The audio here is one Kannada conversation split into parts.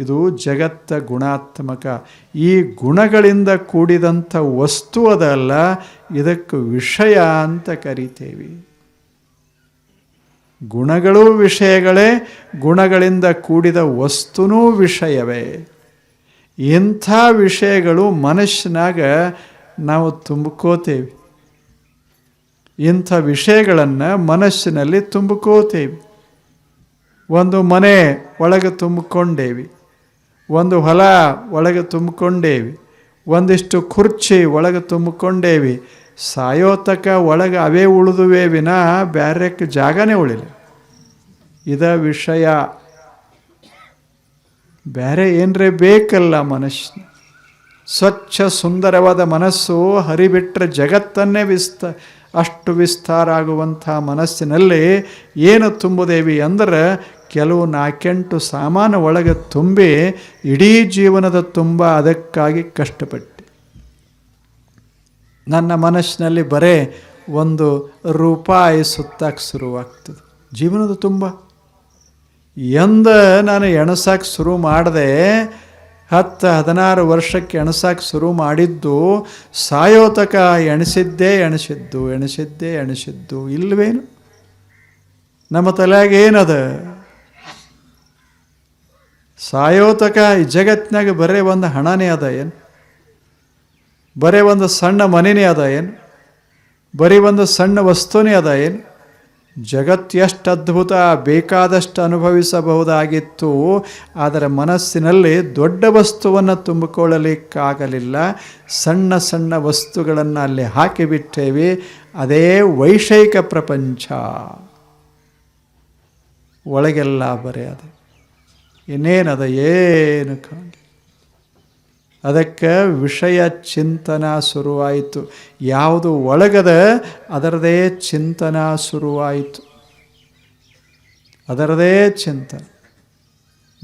ಇದು ಜಗತ್ತ ಗುಣಾತ್ಮಕ. ಈ ಗುಣಗಳಿಂದ ಕೂಡಿದಂಥ ವಸ್ತು ಅದಲ್ಲ, ಇದಕ್ಕೆ ವಿಷಯ ಅಂತ ಕರಿತೇವೆ. ಗುಣಗಳೂ ವಿಷಯಗಳೇ, ಗುಣಗಳಿಂದ ಕೂಡಿದ ವಸ್ತುನೂ ವಿಷಯವೇ. ಇಂಥ ವಿಷಯಗಳು ಮನಸ್ಸಿನಾಗ ನಾವು ತುಂಬಿಕೋತೇವೆ. ಇಂಥ ವಿಷಯಗಳನ್ನು ಮನಸ್ಸಿನಲ್ಲಿ ತುಂಬಿಕೋತೇವೆ. ಒಂದು ಮನೆ ಒಳಗೆ ತುಂಬಿಕೊಂಡೇವಿ. ಒಂದು ಹೊಲ ಒಳಗೆ ತುಂಬಿಕೊಂಡೇವಿ, ಒಂದಿಷ್ಟು ಕುರ್ಚಿ ಒಳಗೆ ತುಂಬಿಕೊಂಡೇವಿ, ಸಾಯೋತಕ ಒಳಗೆ ಅವೇ ಉಳಿದುವೆ ವಿನ ಬ್ಯಾರೆಕ್ಕೆ ಜಾಗನೇ ಉಳಿಲ್ಲ. ಇದ ವಿಷಯ. ಬೇರೆ ಏನರೇ ಬೇಕಲ್ಲ ಮನಸ್ಸು ಸ್ವಚ್ಛ ಸುಂದರವಾದ ಮನಸ್ಸು ಹರಿಬಿಟ್ರೆ ಜಗತ್ತನ್ನೇ ವಿಸ್ತ, ಅಷ್ಟು ವಿಸ್ತಾರ ಆಗುವಂಥ ಮನಸ್ಸಿನಲ್ಲಿ ಏನು ತುಂಬುದೇವಿ ಅಂದ್ರೆ ಕೆಲವು ನಾಲ್ಕೆಂಟು ಸಾಮಾನು ಒಳಗೆ ತುಂಬಿ ಇಡೀ ಜೀವನದ ತುಂಬ ಅದಕ್ಕಾಗಿ ಕಷ್ಟಪಟ್ಟೆ. ನನ್ನ ಮನಸ್ಸಿನಲ್ಲಿ ಬರೇ ಒಂದು ರೂಪಾಯಿ ಸುತ್ತಕ್ಕೆ ಶುರುವಾಗ್ತದೆ. ಜೀವನದ ತುಂಬ. ಎಂದ ನಾನು ಎಣಸಕ್ಕೆ ಶುರು ಮಾಡಿದೆ ಹತ್ತು ಹದಿನಾರು ವರ್ಷಕ್ಕೆ ಎಣಸಕ್ಕೆ ಶುರು ಮಾಡಿದ್ದು ಸಾಯೋತಕ ಎಣಿಸಿದ್ದೇ ಎಣಿಸಿದ್ದು ಎಣಿಸಿದ್ದೇ ಎಣಿಸಿದ್ದು ಇಲ್ಲವೇನು ನಮ್ಮ ತಲೆಯಾಗ ಏನದ? ಸಾಯೋತಕ ಈ ಜಗತ್ತಿನಾಗ ಬರೇ ಒಂದು ಹಣನೇ ಅದ ಏನು? ಬರೀ ಒಂದು ಸಣ್ಣ ಮನೆನೇ ಅದ ಏನು? ಬರೀ ಒಂದು ಸಣ್ಣ ವಸ್ತುನೇ ಅದ ಏನು? ಜಗತ್ತು ಎಷ್ಟು ಅದ್ಭುತ, ಬೇಕಾದಷ್ಟು ಅನುಭವಿಸಬಹುದಾಗಿತ್ತು, ಆದರೆ ಮನಸ್ಸಿನಲ್ಲಿ ದೊಡ್ಡ ವಸ್ತುವನ್ನು ತುಂಬಿಕೊಳ್ಳಲಿಕ್ಕಾಗಲಿಲ್ಲ. ಸಣ್ಣ ಸಣ್ಣ ವಸ್ತುಗಳನ್ನು ಅಲ್ಲಿ ಹಾಕಿಬಿಟ್ಟೇವೆ. ಅದೇ ವೈಷಯಿಕ ಪ್ರಪಂಚ. ಒಳಗೆಲ್ಲ ಬರೀ ಅದೇ. ಇನ್ನೇನದ ಏನು ಕಾಣಿ ಅದಕ್ಕೆ ವಿಷಯ ಚಿಂತನ ಶುರುವಾಯಿತು. ಯಾವುದು ಒಳಗದ ಅದರದೇ ಚಿಂತನ ಶುರುವಾಯಿತು. ಅದರದೇ ಚಿಂತನೆ.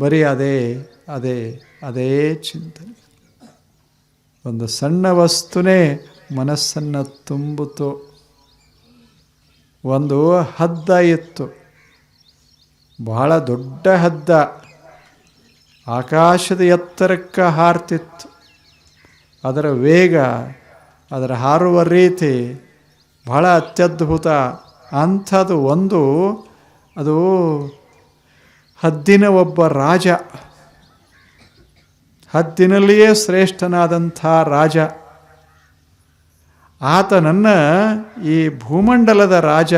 ಬರೀ ಅದೇ ಅದೇ ಅದೇ ಚಿಂತನೆ. ಒಂದು ಸಣ್ಣ ವಸ್ತುನೇ ಮನಸ್ಸನ್ನು ತುಂಬಿತು. ಒಂದು ಹದ್ದ ಇತ್ತು. ಬಹಳ ದೊಡ್ಡ ಹದ್ದ. ಆಕಾಶದ ಎತ್ತರಕ್ಕೆ ಹಾರ್ತಿತ್ತು. ಅದರ ವೇಗ, ಅದರ ಹಾರುವ ರೀತಿ ಬಹಳ ಅತ್ಯದ್ಭುತ. ಅಂಥದ್ದು ಒಂದು, ಅದು ಹದ್ದಿನ ಒಬ್ಬ ರಾಜ. ಹದ್ದಿನಲ್ಲಿಯೇ ಶ್ರೇಷ್ಠನಾದಂಥ ರಾಜ. ಆತನನ್ನು ಈ ಭೂಮಂಡಲದ ರಾಜ,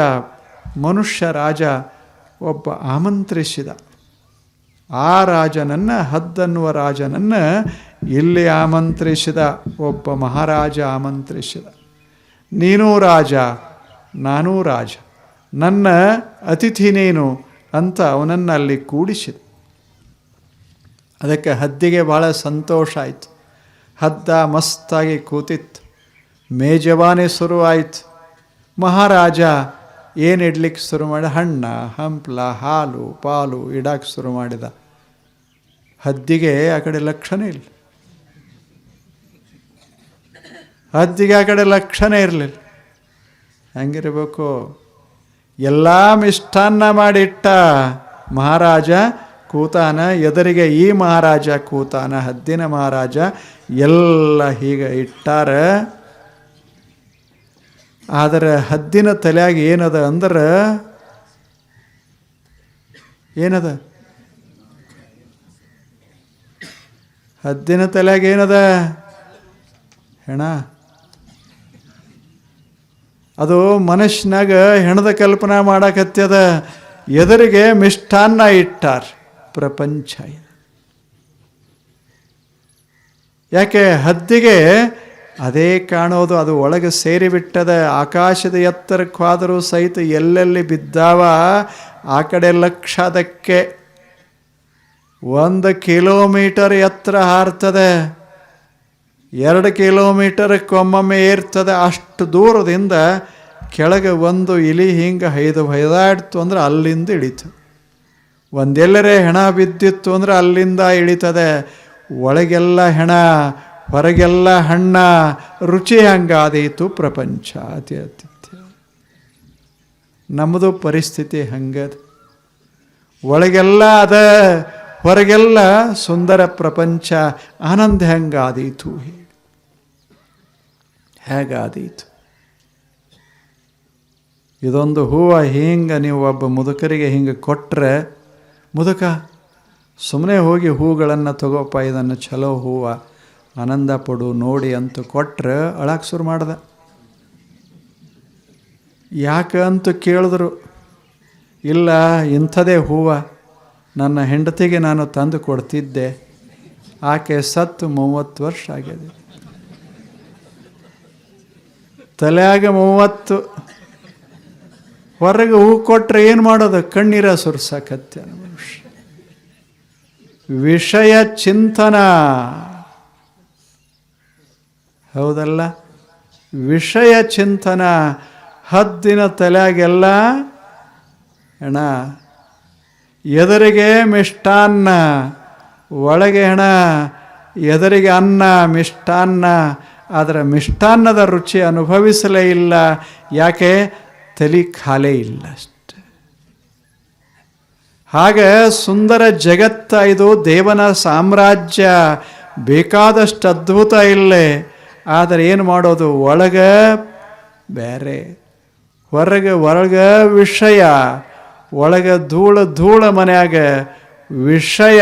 ಮನುಷ್ಯ ರಾಜ ಒಬ್ಬ ಆಮಂತ್ರಿಸಿದ. ಆ ರಾಜನನ್ನು, ಹದ್ದನ್ನುವ ರಾಜನನ್ನು ಇಲ್ಲಿ ಆಮಂತ್ರಿಸಿದ, ಒಬ್ಬ ಮಹಾರಾಜ ಆಮಂತ್ರಿಸಿದ. ನೀನೂ ರಾಜ, ನಾನೂ ರಾಜ, ನನ್ನ ಅತಿಥಿ ನೀನು ಅಂತ ಅವನನ್ನು ಅಲ್ಲಿ ಕೂಡಿಸಿದ. ಅದಕ್ಕೆ ಹದ್ದಿಗೆ ಭಾಳ ಸಂತೋಷ ಆಯಿತು. ಹದ್ದ ಮಸ್ತಾಗಿ ಕೂತಿತ್ತು. ಮೇಜವಾನಿ ಶುರುವಾಯಿತು. ಮಹಾರಾಜ ಏನು ಇಡ್ಲಿಕ್ಕೆ ಶುರು ಮಾಡಿದ ಹಣ್ಣ, ಹಂಪ್ಲ, ಹಾಲು, ಪಾಲು ಇಡಕ್ಕೆ ಶುರು ಮಾಡಿದ. ಹದ್ದಿಗೆ ಆ ಕಡೆ ಲಕ್ಷಣ ಇಲ್ಲ ಹದ್ದಿಗೆ ಆ ಕಡೆ ಲಕ್ಷಣ ಇರಲಿಲ್ಲ. ಹೆಂಗಿರಬೇಕು? ಎಲ್ಲ ಮಿಷ್ಟಾನ್ನ ಮಾಡಿಟ್ಟ ಮಹಾರಾಜ ಕೂತಾನ, ಎದುರಿಗೆ ಈ ಮಹಾರಾಜ ಕೂತಾನ, ಹದ್ದಿನ ಮಹಾರಾಜ ಎಲ್ಲ ಹೀಗೆ ಇಟ್ಟಾರ. ಆದರೆ ಹದ್ದಿನ ತಲೆಯಾಗ ಏನದ ಅಂದ್ರೆ ಏನದ? ಹದ್ದಿನ ತಲೆಯಾಗ ಏನದ? ಹೆಣ. ಅದು ಮನುಷ್ಯನಾಗ ಹೆಣದ ಕಲ್ಪನೆ ಮಾಡಕತ್ತದ ಎದುರಿಗೆ ಮಿಷ್ಟಾನ್ನ ಇಟ್ಟಾರ ಪ್ರಪಂಚ. ಯಾಕೆ? ಹದ್ದಿಗೆ ಅದೇ ಕಾಣೋದು, ಅದು ಒಳಗೆ ಸೇರಿಬಿಟ್ಟದ ಆಕಾಶದ ಎತ್ತರಕ್ಕಾದರೂ ಸಹಿತ ಎಲ್ಲೆಲ್ಲಿ ಬಿದ್ದಾವ? ಆ ಕಡೆ ಲಕ್ಷ ಅದಕ್ಕೆ ಒಂದು ಕಿಲೋಮೀಟರ್ ಎತ್ತರ ಹಾರ್ತದೆ. ಎರಡು ಕಿಲೋಮೀಟರ್ಕ್ಕೊಮ್ಮೊಮ್ಮೆ ಏರ್ತದೆ. ಅಷ್ಟು ದೂರದಿಂದ ಕೆಳಗೆ ಒಂದು ಇಲಿ ಹಿಂಗೆ ಹೈದು ಹೈದಾಡ್ತು ಅಂದ್ರೆ ಅಲ್ಲಿಂದ ಇಳಿತು. ಒಂದೆಲ್ಲರೇ ಹೆಣ ಬಿದ್ದಿತ್ತು ಅಂದ್ರೆ ಅಲ್ಲಿಂದ ಇಳಿತದೆ. ಒಳಗೆಲ್ಲ ಹೆಣ ಹೊರಗೆಲ್ಲ ಹಣ್ಣ ರುಚಿ ಹಂಗಾದೀತು ಪ್ರಪಂಚ, ಅತಿ ಅತಿಥ್ಯ. ನಮ್ಮದು ಪರಿಸ್ಥಿತಿ ಹಂಗದ. ಒಳಗೆಲ್ಲ ಅದ, ಹೊರಗೆಲ್ಲ ಸುಂದರ ಪ್ರಪಂಚ, ಆನಂದ ಹೆಂಗಾದೀತು ಹೇಗಾದೀತು? ಇದೊಂದು ಹೂವು ಹಿಂಗೆ ನೀವು ಒಬ್ಬ ಮುದುಕರಿಗೆ ಹಿಂಗೆ ಕೊಟ್ಟರೆ ಮುದುಕ ಸುಮ್ಮನೆ ಹೋಗಿ ಹೂಗಳನ್ನು ತಗೋಪ್ಪ ಇದನ್ನು ಚಲೋ ಹೂವು. ಆನಂದ ಪಡು ನೋಡಿ ಅಂತ ಕೊಟ್ಟರೆ ಅಳಕ್ಕೆ ಶುರು ಮಾಡ್ದೆ. ಯಾಕೆ ಅಂತ ಕೇಳಿದ್ರು, ಇಲ್ಲ, ಇಂಥದೇ ಹೂವು ನನ್ನ ಹೆಂಡತಿಗೆ ನಾನು ತಂದು ಕೊಡ್ತಿದ್ದೆ, ಆಕೆ ಸತ್ತು ಮೂವತ್ತು ವರ್ಷ ಆಗಿದೆ. ತಲೆಯಾಗ ಮೂವತ್ತು, ಹೊರಗೆ ಹೂ ಕೊಟ್ಟರೆ ಏನು ಮಾಡೋದು? ಕಣ್ಣೀರ ಸುರ್ಸಾಕತ್ತೆ. ವಿಷಯ ಚಿಂತನ. ಹೌದಲ್ಲ? ವಿಷಯ ಚಿಂತನ. ಹದ್ದಿನ ತಲೆಯಾಗೆಲ್ಲ ಹೆಣ, ಎದುರಿಗೆ ಮಿಷ್ಟಾನ್ನ, ಒಳಗೆ ಹೆಣ, ಎದುರಿಗೆ ಅನ್ನ, ಮಿಷ್ಟಾನ್ನ. ಅದರ ಮಿಷ್ಟಾನ್ನದ ರುಚಿ ಅನುಭವಿಸಲೇ ಇಲ್ಲ. ಯಾಕೆ? ತಲೆ ಖಾಲೇ ಇಲ್ಲ ಅಷ್ಟೆ. ಹಾಗೆ ಸುಂದರ ಜಗತ್ತ ಇದು ದೇವನ ಸಾಮ್ರಾಜ್ಯ. ಬೇಕಾದಷ್ಟು ಅದ್ಭುತ ಇಲ್ಲೇ. ಆದರೆ ಏನು ಮಾಡೋದು? ಒಳಗ ಬೇರೆ, ಹೊರಗೆ ಹೊರಗೆ ವಿಷಯ, ಒಳಗೆ ಧೂಳ ಧೂಳ ಮನೆಯಾಗ ವಿಷಯ.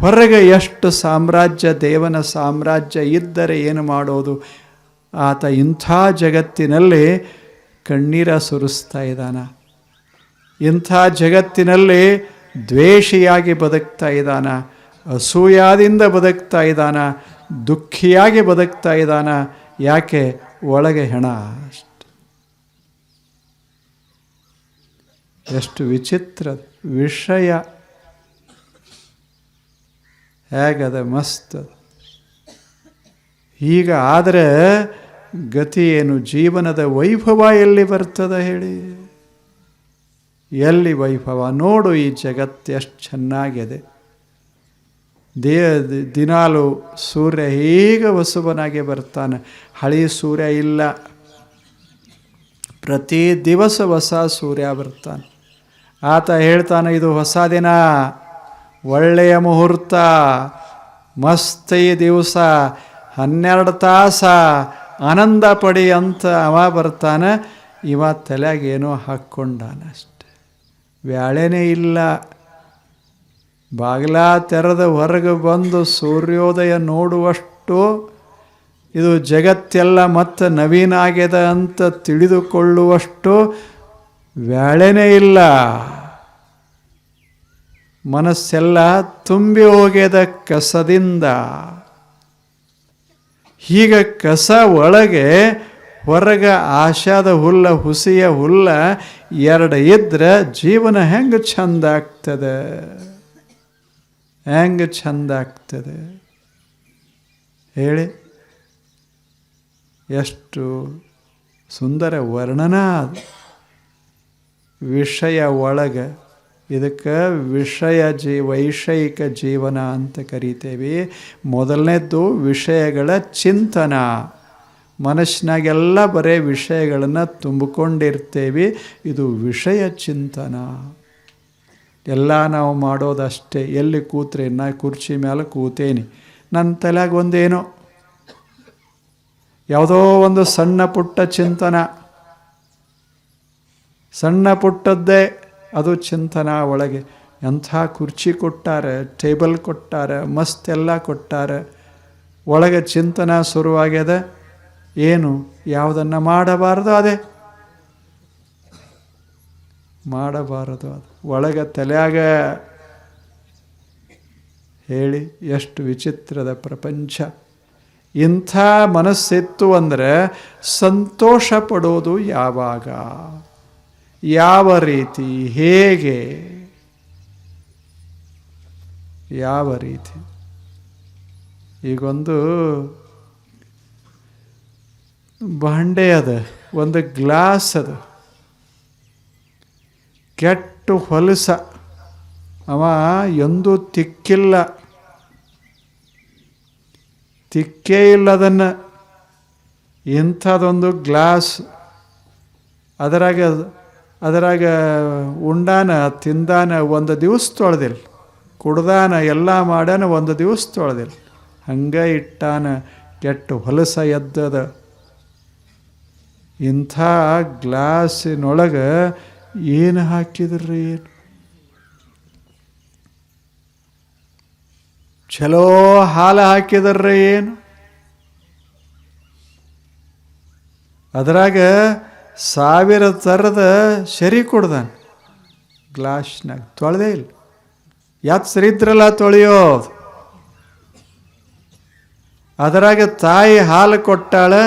ಹೊರಗೆ ಎಷ್ಟು ಸಾಮ್ರಾಜ್ಯ, ದೇವನ ಸಾಮ್ರಾಜ್ಯ ಇದ್ದರೆ ಏನು ಮಾಡೋದು? ಆತ ಇಂಥ ಜಗತ್ತಿನಲ್ಲಿ ಕಣ್ಣೀರ ಸುರಿಸ್ತಾ ಇದ್ದಾನ. ಇಂಥ ಜಗತ್ತಿನಲ್ಲಿ ದ್ವೇಷಿಯಾಗಿ ಬದುಕ್ತಾ ಇದ್ದಾನ ಅಸೂಯಾದಿಂದ ಬದುಕ್ತಾ ಇದ್ದಾನ. ದುಃಖಿಯಾಗಿ ಬದುಕ್ತಾ ಇದ್ದಾನ, ಯಾಕೆ ಒಳಗೆ ಹೆಣ? ಅಷ್ಟು. ಎಷ್ಟು ವಿಚಿತ್ರ ವಿಷಯ. ಹೇಗದ ಮಸ್ತ್. ಈಗ ಆದರೆ ಗತಿ ಏನು ಜೀವನದ ವೈಭವ ಎಲ್ಲಿ ಬರ್ತದ ಹೇಳಿ? ಎಲ್ಲಿ ವೈಭವ? ನೋಡು ಈ ಜಗತ್ತು ಎಷ್ಟು ಚೆನ್ನಾಗಿದೆ. ದೇ, ದಿನಾಲು ಸೂರ್ಯ ಹೇಗೆ ಹೊಸಬನಾಗಿ ಬರ್ತಾನೆ? ಹಳಿ ಸೂರ್ಯ ಇಲ್ಲ. ಪ್ರತಿ ದಿವಸ ಹೊಸ ಸೂರ್ಯ ಬರ್ತಾನೆ. ಆತ ಹೇಳ್ತಾನೆ, ಇದು ಹೊಸ ದಿನ. ಒಳ್ಳೆಯ ಮುಹೂರ್ತ. ಮಸ್ತ್ ದಿವಸ. ಹನ್ನೆರಡು ತಾಸ. ಆನಂದ ಪಡಿ ಅಂತ ಅವ ಬರ್ತಾನೆ. ಇವ ತಲೆಗೇನೋ ಹಾಕ್ಕೊಂಡಾನ ಅಷ್ಟೆ. ವ್ಯಾಳೆನೇ ಇಲ್ಲ. ಬಾಗಿಲ ತೆರೆದ ಹೊರಗೆ ಬಂದು ಸೂರ್ಯೋದಯ ನೋಡುವಷ್ಟು ಇದು ಜಗತ್ತೆಲ್ಲ ಮತ್ತೆ ನವೀನ ಆಗ್ಯದ ಅಂತ ತಿಳಿದುಕೊಳ್ಳುವಷ್ಟು ವ್ಯಾಳೆನೇ ಇಲ್ಲ. ಮನಸ್ಸೆಲ್ಲ ತುಂಬಿ ಹೋಗ್ಯದ ಕಸದಿಂದ. ಹೀಗ ಕಸ ಒಳಗೆ ಹೊರಗೆ ಆಶಾದ ಹುಲ್ಲ, ಹುಸಿಯ ಹುಲ್ಲ ಎರಡು ಇದ್ರೆ ಜೀವನ ಹೆಂಗೆ ಚಂದ ಆಗ್ತದೆ? ಹೆಂಗೆ ಚಂದ ಆಗ್ತದೆ? ಹೇಳಿ. ಎಷ್ಟು ಸುಂದರ ವರ್ಣನ ಅದು. ವಿಷಯ ಒಳಗೆ ಇದಕ್ಕೆ ವಿಷಯ ಜೀ, ವೈಷಯಿಕ ಜೀವನ ಅಂತ ಕರಿತೇವೆ. ಮೊದಲನೇದ್ದು ವಿಷಯಗಳ ಚಿಂತನ. ಮನಸ್ಸಿನಾಗೆಲ್ಲ ಬರೇ ವಿಷಯಗಳನ್ನು ತುಂಬಿಕೊಂಡಿರ್ತೇವೆ. ಇದು ವಿಷಯ ಚಿಂತನ. ಎಲ್ಲ ನಾವು ಮಾಡೋದಷ್ಟೇ. ಎಲ್ಲಿ ಕೂತ್ರೆ, ನಾ ಕುರ್ಚಿ ಮೇಲೆ ಕೂತೇನಿ. ನನ್ನ ತಲೆಯಾಗ ಒಂದೇನೋ. ಯಾವುದೋ ಒಂದು ಸಣ್ಣ ಪುಟ್ಟ ಚಿಂತನ. ಸಣ್ಣ ಪುಟ್ಟದ್ದೇ ಅದು ಚಿಂತನ ಒಳಗೆ. ಎಂಥ ಕುರ್ಚಿ ಕೊಟ್ಟಾರೆ, ಟೇಬಲ್ ಕೊಟ್ಟಾರೆ, ಮಸ್ತ್ ಎಲ್ಲ ಕೊಟ್ಟಾರೆ. ಒಳಗೆ ಚಿಂತನ ಶುರುವಾಗ್ಯದ. ಏನು, ಯಾವುದನ್ನು ಮಾಡಬಾರ್ದು ಅದೇ. ಮಾಡಬಾರದು ಅದು. ಒಳಗೆ ತಲೆಯಾಗ ಹೇಳಿ ಎಷ್ಟು ವಿಚಿತ್ರದ ಪ್ರಪಂಚ. ಇಂಥ ಮನಸ್ಸಿತ್ತು ಅಂದರೆ ಸಂತೋಷ ಪಡೋದು ಯಾವಾಗ? ಯಾವ ರೀತಿ? ಹೇಗೆ? ಯಾವ ರೀತಿ? ಈಗೊಂದು ಬಾಂಡೆ ಅದ, ಒಂದು ಗ್ಲಾಸ್ ಅದು. ಕೆಟ್ಟು ಹೊಲಸ. ಅವ ಎಂದೂ ತಿಕ್ಕಿಲ್ಲ. ತಿಕ್ಕೇ ಇಲ್ಲ ಅದನ್ನು ಇಂಥದೊಂದು ಗ್ಲಾಸ್. ಅದರಾಗ ಅದರಾಗ ಉಂಡಾನ, ತಿಂದಾನ ಒಂದು ದಿವಸ ತೊಳೆದಿಲ್ಲ ಕುಡ್ದಾನ, ಎಲ್ಲ ಮಾಡ್ಯಾನ ಒಂದು ದಿವಸ ತೊಳೆದಿಲ್ಲ ಹಂಗೆ ಇಟ್ಟಾನ ಕೆಟ್ಟು ಹೊಲಸ ಎದ್ದದ. ಇಂಥ ಗ್ಲಾಸಿನೊಳಗೆ ಏನು ಹಾಕಿದ್ರಿ? ಏನು ಚಲೋ ಹಾಲು ಹಾಕಿದ್ರೆ ಏನು? ಅದರಾಗ ಸಾವಿರ ಥರದ ಸರಿ ಕೊಡ್ದಾನೆ. ಗ್ಲಾಸ್ನಾಗ ತೊಳೆದೇ ಇಲ್ಲ. ಯಾತ್ ಸರಿದ್ರಲ್ಲ ತೊಳೆಯೋದು? ಅದರಾಗ ತಾಯಿ ಹಾಲು ಕೊಟ್ಟಾಳೆ,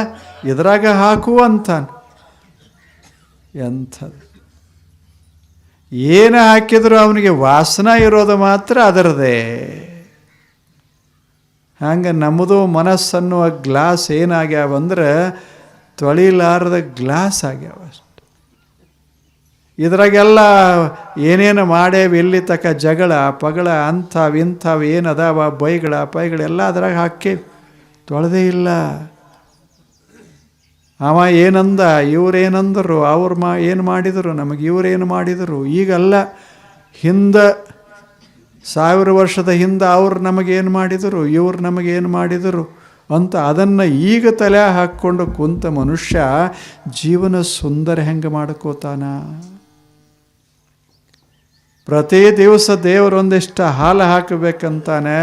ಇದ್ರಾಗ ಹಾಕು ಅಂತಾನೆ. ಎಂಥದ್ದು ಏನು ಹಾಕಿದರೂ ಅವನಿಗೆ ವಾಸನ ಇರೋದು ಮಾತ್ರ ಅದರದೇ. ಹಂಗೆ ನಮ್ಮದು ಮನಸ್ಸನ್ನುವ ಗ್ಲಾಸ್ ಏನಾಗ್ಯಾವಂದ್ರೆ ತೊಳಿಲಾರದ ಗ್ಲಾಸ್ ಆಗ್ಯಾವ ಅಷ್ಟು. ಇದ್ರಾಗೆಲ್ಲ ಏನೇನು ಮಾಡೇವಿ ಇಲ್ಲಿ ತಕ ಜಗಳ, ಪಗಳ, ಅಂಥವು, ಇಂಥವು ಏನದಾವ ಬೈಗಳ ಪೈಗಳೆಲ್ಲ ಅದ್ರಾಗ ಹಾಕೇವಿ ತೊಳೆದೇ ಇಲ್ಲ. ಅವ ಏನಂದ, ಇವರೇನಂದರು, ಅವ್ರು ಮಾ ಏನು ಮಾಡಿದರು, ನಮಗೆ ಇವರೇನು ಮಾಡಿದರು, ಈಗಲ್ಲ ಹಿಂದೆ ಸಾವಿರ ವರ್ಷದ ಹಿಂದೆ ಅವ್ರು ನಮಗೇನು ಮಾಡಿದರು, ಇವ್ರು ನಮಗೇನು ಮಾಡಿದರು ಅಂತ ಅದನ್ನು ಈಗ ತಲೆ ಹಾಕ್ಕೊಂಡು ಕುಂತ ಮನುಷ್ಯ ಜೀವನ ಸುಂದರ ಹೆಂಗೆ ಮಾಡ್ಕೋತಾನ? ಪ್ರತಿ ದಿವಸ ದೇವರೊಂದಿಷ್ಟು ಹಾಲು ಹಾಕಬೇಕಂತಾನೆ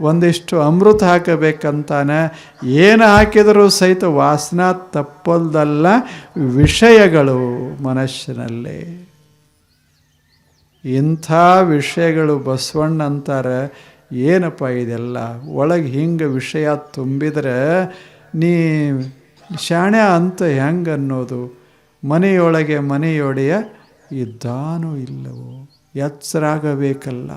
ಒಂದಿಷ್ಟು ಅಮೃತ ಹಾಕಬೇಕಂತಾನೆ. ಏನು ಹಾಕಿದರೂ ಸಹಿತ ವಾಸನ ತಪ್ಪಲ್ದಲ್ಲ ವಿಷಯಗಳು ಮನಸ್ಸಿನಲ್ಲಿ. ಇಂಥ ವಿಷಯಗಳು ಬಸವಣ್ಣ ಅಂತಾರೆ, ಏನಪ್ಪ ಇದೆಲ್ಲ? ಒಳಗೆ ಹಿಂಗೆ ವಿಷಯ ತುಂಬಿದರೆ ನೀ ಶಾಣೆ ಅಂತ ಹೆಂಗೆ ಅನ್ನೋದು ಮನೆಯೊಳಗೆ ಮನೆಯೊಡೆಯ ಇದ್ದಾನೂ ಇಲ್ಲವೋ? ಎಚ್ಚರಾಗಬೇಕಲ್ಲ.